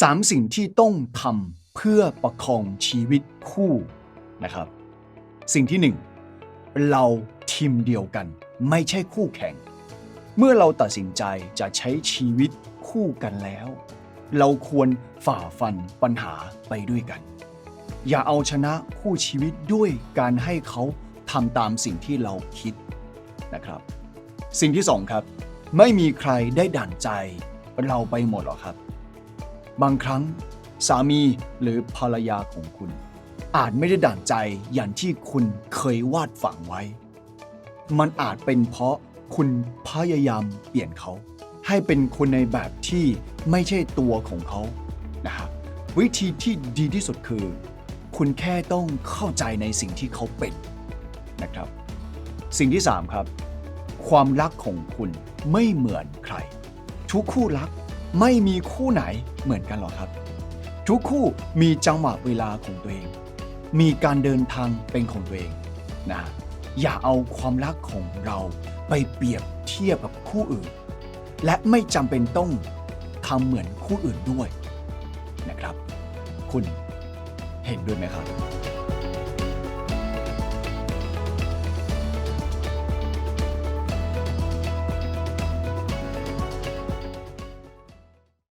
สามสิ่งที่ต้องทำเพื่อประคองชีวิตคู่นะครับ สิ่งที่หนึ่งเราทีมเดียวกัน ไม่ใช่คู่แข่ง เมื่อเราตัดสินใจจะใช้ชีวิตคู่กันแล้ว เราควรฝ่าฟันปัญหาไปด้วยกัน อย่าเอาชนะคู่ชีวิตด้วยการให้เขาทำตามสิ่งที่เราคิดนะครับ สิ่งที่สองครับ ไม่มีใครได้ดั่งใจเราไปหมดหรอกครับ บางครั้ง สามีหรือภรรยาของคุณ อาจไม่ได้ดั่งใจอย่างที่คุณเคยวาดฝังไว้ มันอาจเป็นเพราะคุณพยายามเปลี่ยนเขา ให้เป็นคนในแบบที่ไม่ใช่ตัวของเขานะครับวิธีที่ดีที่สุดคือ คุณแค่ต้องเข้าใจในสิ่งที่เขาเป็นนะครับ สิ่งที่ 3 ครับ ความรักของคุณไม่เหมือนใคร ทุกคู่รัก ไม่มีคู่ไหนเหมือนกันหรอกครับ ทุกคู่มีจังหวะเวลาของตัวเอง มีการเดินทางเป็นของตัวเองนะอย่าเอาความรักของเราไปเปรียบเทียบกับคู่อื่น และไม่จำเป็นต้องทำเหมือนคู่อื่นด้วยนะครับ คุณเห็นด้วยไหมครับ